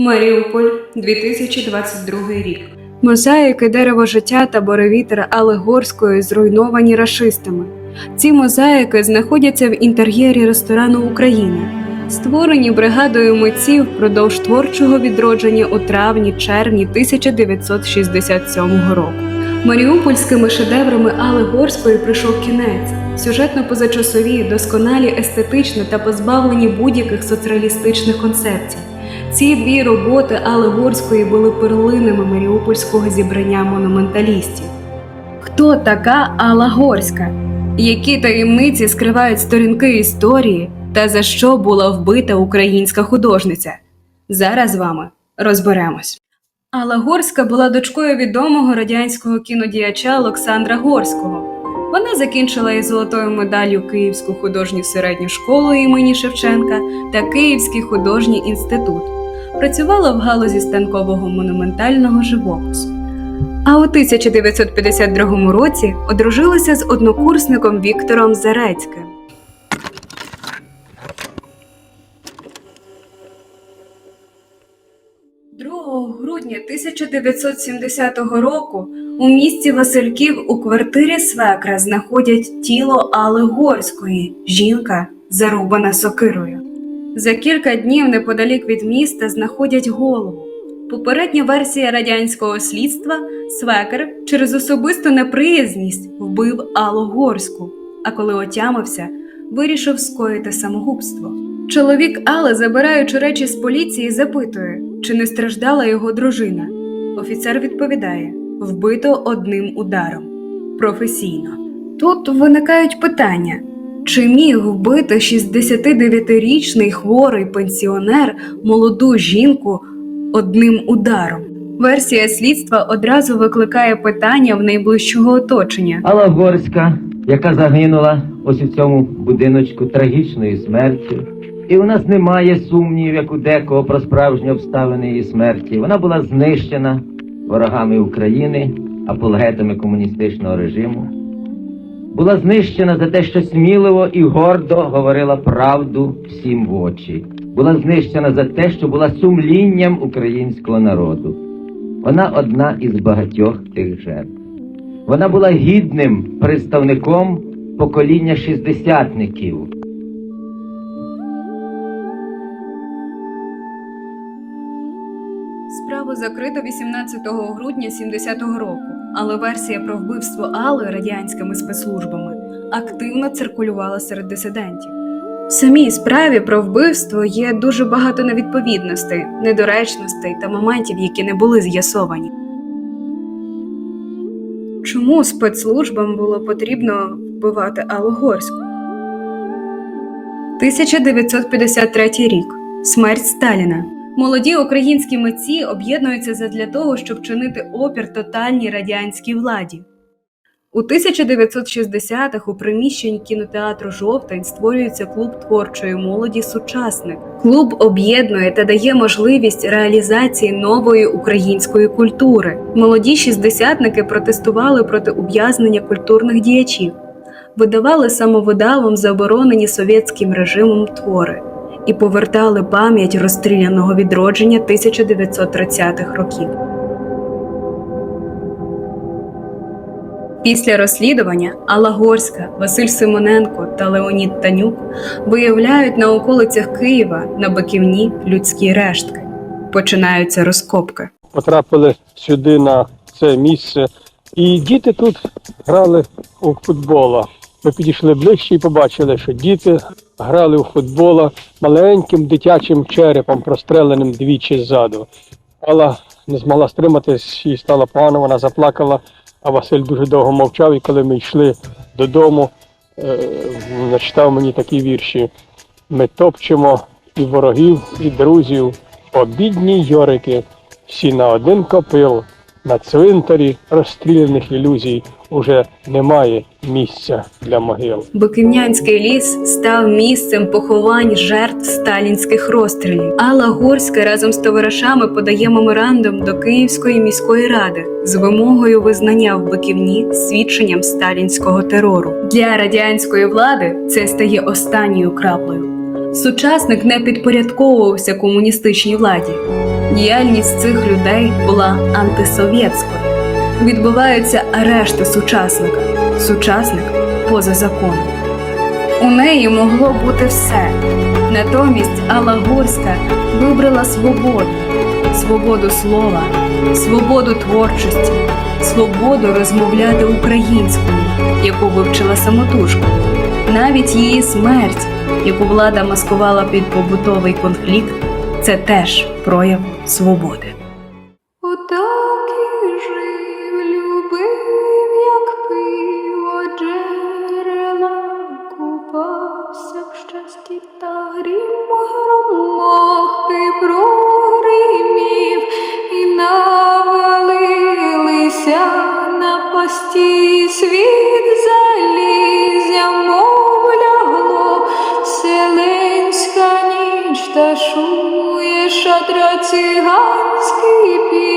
Маріуполь, 2022 рік. Мозаїки дерево життя та боровітер Алегорської зруйновані рашистами. Ці мозаїки знаходяться в інтер'єрі ресторану України, створені бригадою митців впродовж творчого відродження у травні-червні 1967 року. Маріупольськими шедеврами Алли Горської прийшов кінець. Сюжетно позачасові, досконалі естетично та позбавлені будь-яких соціалістичних концепцій. Ці дві роботи Алли Горської були перлинами маріупольського зібрання монументалістів. Хто така Алла Горська? Які таємниці скривають сторінки історії та за що була вбита українська художниця? Зараз з вами розберемось. Алла Горська була дочкою відомого радянського кінодіяча Олександра Горського. Вона закінчила із золотою медаллю Київську художню середню школу імені Шевченка та Київський художній інститут. Працювала в галузі станкового монументального живопису. А у 1952 році одружилася з однокурсником Віктором Зарецьким. Грудня 1970 року у місті Васильків у квартирі свекра знаходять тіло Алли Горської, жінка, зарубана сокирою. За кілька днів неподалік від міста знаходять голову. Попередня версія радянського слідства свекер через особисту неприязність вбив Аллу Горську, а коли отямився, вирішив скоїти самогубство. Чоловік Алли, забираючи речі з поліції, запитує, чи не страждала його дружина. Офіцер відповідає: вбито одним ударом професійно. Тут виникають питання: чи міг вбити 69-річний хворий пенсіонер молоду жінку одним ударом? Версія слідства одразу викликає питання в найближчого оточення. Алла Горська, яка загинула ось у цьому будиночку трагічною смертю. І у нас немає сумнівів, як у декого про справжні обставини її смерті. Вона була знищена ворогами України, апологетами комуністичного режиму. Була знищена за те, що сміливо і гордо говорила правду всім в очі. Була знищена за те, що була сумлінням українського народу. Вона одна із багатьох тих жертв. Вона була гідним представником покоління шістдесятників. Справу закрито 18 грудня 70-го року, але версія про вбивство Алли радянськими спецслужбами активно циркулювала серед дисидентів. В самій справі про вбивство є дуже багато невідповідностей, недоречностей та моментів, які не були з'ясовані. Чому спецслужбам було потрібно вбивати Аллу Горську? 1953 рік. Смерть Сталіна. Молоді українські митці об'єднуються задля того, щоб чинити опір тотальній радянській владі. У 1960-х у приміщенні кінотеатру Жовтень створюється клуб творчої молоді Сучасник. Клуб об'єднує та дає можливість реалізації нової української культури. Молоді шістдесятники протестували проти ув'язнення культурних діячів, видавали самовидавом заборонені совєтським режимом твори і повертали пам'ять розстріляного відродження 1930-х років. Після розслідування Алла Горська, Василь Симоненко та Леонід Танюк виявляють на околицях Києва на Биківні людські рештки. Починаються розкопки. потрапили сюди на це місце. І діти тут грали у футбола. Ми підійшли ближче і побачили, що діти грали у футбола маленьким дитячим черепом, простреленим двічі ззаду. Алла не змогла стриматись, їй стало погано, вона заплакала, а Василь дуже довго мовчав, і коли ми йшли додому, е, начитав мені такі вірші. Ми топчемо і ворогів, і друзів, обідні йорики, всі на один копил, на цвинтарі розстріляних ілюзій уже немає місця для могил. Биківнянський ліс став місцем поховань жертв сталінських розстрілів. Алла Горська разом з товаришами подає меморандум до Київської міської ради з вимогою визнання в Биківні свідченням сталінського терору. Для радянської влади це стає останньою краплею. Сучасник не підпорядковувався комуністичній владі. Діяльність цих людей була антисовєтською. Відбуваються арешти сучасника. Сучасник поза законом. У неї могло бути все. Натомість Алла Гурська вибрала свободу, свободу слова, свободу творчості, свободу розмовляти українською, яку вивчила самотужку. Навіть її смерть, яку влада маскувала під побутовий конфлікт, це теж прояв свободи. Та грім громохи прогримів і навалилися на пості світ залізя, мов лягло, селенська ніч ташує шатра циганський піт